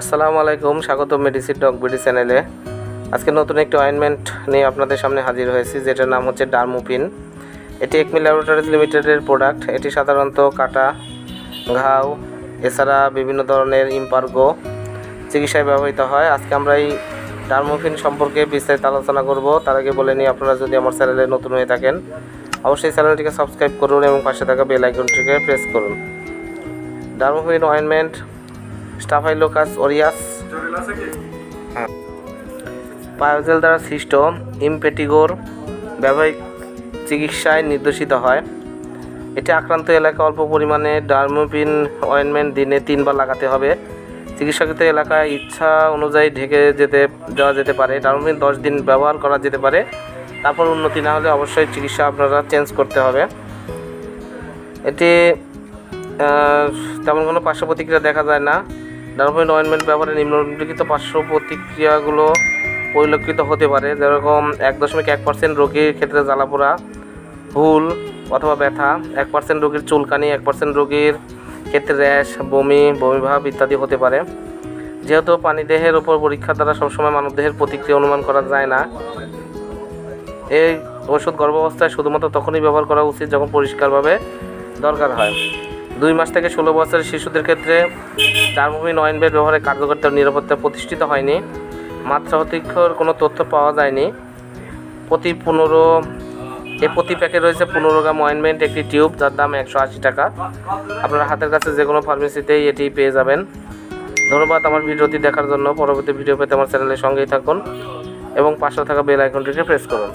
আসসালামু আলাইকুম, স্বাগত মেডিসিন ডগ বিডি চ্যানেলে। আজকে নতুন একটি অয়েনমেন্ট নিয়ে আপনাদের সামনে হাজির হয়েছি, যেটার নাম হচ্ছে ডার্মোপিন। এটি একমি ল্যাবরেটরিজ লিমিটেডের প্রোডাক্ট। এটি সাধারণত কাটা, ঘাও, এছাড়া বিভিন্ন ধরনের ইম্পার্গো চিকিৎসায় ব্যবহৃত হয়। আজকে আমরা এই ডার্মোফিন সম্পর্কে বিস্তারিত আলোচনা করব। তার আগে বলে নিই, আপনারা যদি আমার চ্যানেলে নতুন হয়ে থাকেন, অবশ্যই চ্যানেলটিকে সাবস্ক্রাইব করুন এবং পাশে থাকা বেল আইকনটিকে প্রেস করুন। ডার্মোফিন অয়েনমেন্ট স্টাফাইলোকাস ওরিয়াস। পায়োজেল দ্বারা সৃষ্ট ইমপেটিগোর ব্যবহারিক চিকিৎসায় নির্দেশিত হয়। এটি আক্রান্ত এলাকা অল্প পরিমাণে ডার্মোপিন অয়েনমেন্ট দিনে তিনবার লাগাতে হবে। চিকিৎসকৃত এলাকায় ইচ্ছা অনুযায়ী ঢেকে যেতে দেওয়া যেতে পারে। ডার্মোপিন দশ দিন ব্যবহার করা যেতে পারে। তারপর উন্নতি না হলে অবশ্যই চিকিৎসা আপনারা চেঞ্জ করতে হবে। এটি তেমন কোনো পার্শ্ব প্রতিক্রিয়া দেখা যায় না। ডার্মোপিন অয়েনমেন্ট ব্যবহারে নিম্নলিখিত পার্শ্ব প্রতিক্রিয়াগুলো পরিলক্ষিত হতে পারে, যেরকম এক দশমিক এক পার্সেন্ট রোগীর ক্ষেত্রে জ্বালাপোড়া ভুল অথবা ব্যথা, এক পার্সেন্ট রোগীর চুলকানি, এক পার্সেন্ট রোগীর ক্ষেত্রে র্যাশ, বমি, বমিভাব ইত্যাদি হতে পারে। যেহেতু পানি দেহের ওপর পরীক্ষা দ্বারা সবসময় মানবদেহের প্রতিক্রিয়া অনুমান করা যায় না, এই ওষুধ গর্ভাবস্থায় শুধুমাত্র তখনই ব্যবহার করা উচিত যখন পরিষ্কারভাবে দরকার হয়। দুই মাস থেকে ষোলো বছরের শিশুদের ক্ষেত্রে ডার্মোভিন অয়েনবেট ব্যবহারে কার্যকরিতা ও নিরাপত্তা প্রতিষ্ঠিত হয়নি। মাত্রা অতিক্ষর কোনো তথ্য পাওয়া যায়নি। প্রতি পনেরো, এ প্রতি প্যাকে রয়েছে পনেরো গ্রাম অয়েনমেন্ট একটি টিউব, যার দাম একশো আশি টাকা। আপনারা হাতের কাছে যে কোনো ফার্মেসিতেই এটি পেয়ে যাবেন। ধন্যবাদ আমার ভিডিওটি দেখার জন্য। পরবর্তী ভিডিও পেতে আমার চ্যানেলের সঙ্গেই থাকুন এবং পাশে থাকা বেল আইকনটিকে প্রেস করুন।